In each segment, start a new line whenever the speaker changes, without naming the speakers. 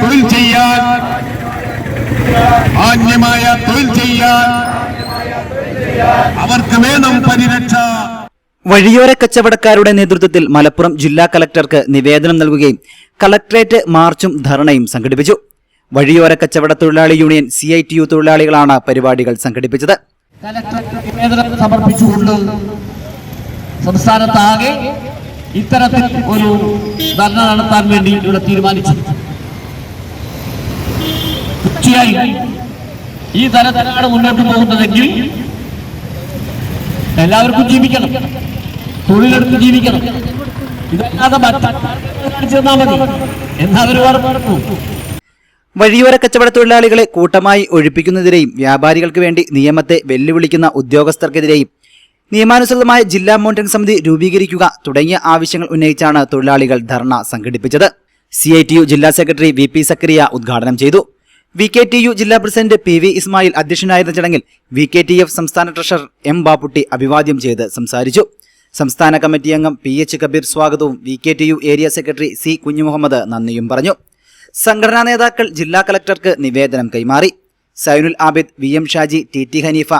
തൊഴിൽ ചെയ്യാൻ മാന്യമായ തൊഴിൽ ചെയ്യാൻ അവർക്ക് വേണം പരിരക്ഷ.
വഴിയോര കച്ചവടക്കാരുടെ നേതൃത്വത്തിൽ മലപ്പുറം ജില്ലാ കലക്ടർക്ക് നിവേദനം നൽകുകയും കലക്ടറേറ്റ് മാർച്ചും ധർണയും സംഘടിപ്പിച്ചു. വഴിയോര കച്ചവട തൊഴിലാളി union C I T U തൊഴിലാളികളാണ് പരിപാടികൾ സംഘടിപ്പിച്ചത്.
സമർപ്പിച്ചുകൊണ്ട് സംസ്ഥാനത്താകെ ഇത്തരത്തിൽ ഒരു ധർണ നടത്താൻ വേണ്ടി ഇവിടെ തീരുമാനിച്ചു തീർച്ചയായും ഈ തരത്തിലാണ് മുന്നോട്ട് പോകുന്നതെങ്കിൽ എല്ലാവർക്കും ജീവിക്കണം. തൊഴിലെടുത്ത് ജീവിക്കണം. ഇതല്ലാതെ മറ്റു തന്നാൽ മതി. എന്നവർ പറഞ്ഞു
വഴിയോര കച്ചവട തൊഴിലാളികളെ കൂട്ടമായി ഒഴിപ്പിക്കുന്നതിനെയും വ്യാപാരികൾക്ക് വേണ്ടി നിയമത്തെ വെല്ലുവിളിക്കുന്ന ഉദ്യോഗസ്ഥർക്കെതിരെയും നിയമാനുസൃതമായ ജില്ലാ മോണിറ്ററിംഗ് സമിതി രൂപീകരിക്കുക തുടങ്ങിയ ആവശ്യങ്ങൾ ഉന്നയിച്ചാണ് തൊഴിലാളികൾ ധർണ സംഘടിപ്പിച്ചത്. സി ജില്ലാ സെക്രട്ടറി വി പി സക്രിയ ഉദ്ഘാടനം ചെയ്തു. വി കെ ടി യു ജില്ലാ പ്രസിഡന്റ് പി വി ഇസ്മായിൽ അധ്യക്ഷനായിരുന്ന ചടങ്ങിൽ വി കെ ടി എഫ് സംസ്ഥാന ട്രഷറർ എം ബാപ്പുട്ടി അഭിവാദ്യം ചെയ്ത് സംസാരിച്ചു. സംസ്ഥാന കമ്മിറ്റി അംഗം പി എച്ച് കബീർ സ്വാഗതവും V K T U area secretary C Kunhumuhammed നന്ദിയും പറഞ്ഞു. സംഘടനാ നേതാക്കൾ ജില്ലാ കളക്ടർക്ക് നിവേദനം കൈമാറി. Zainul Abid V M Shaji T T Haneefa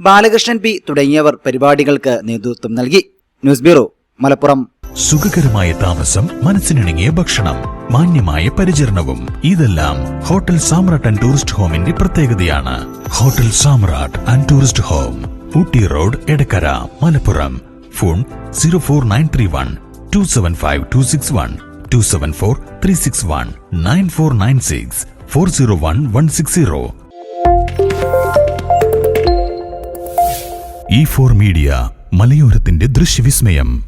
Balakrishnan P തുടങ്ങിയവർ പരിപാടികൾക്ക് നേതൃത്വം നൽകി. News bureau Malappuram.
സുഖകരമായ താമസം മനസ്സിനിണങ്ങിയ ഭക്ഷണം മാന്യമായ പരിചരണവും. ഇതെല്ലാം ഹോട്ടൽ സാമ്രാട്ട് ആൻഡ് ടൂറിസ്റ്റ് ഹോമിന്റെ പ്രത്യേകതയാണ്. Hotel Samrat and tourist home Ooty road Edakkara Malappuram. Phone zero four nine three one two seven five two six one two seven four three six one nine four nine six four zero one one six zero. E four media മലയോരത്തിന്റെ ദൃശ്യവിസ്മയം.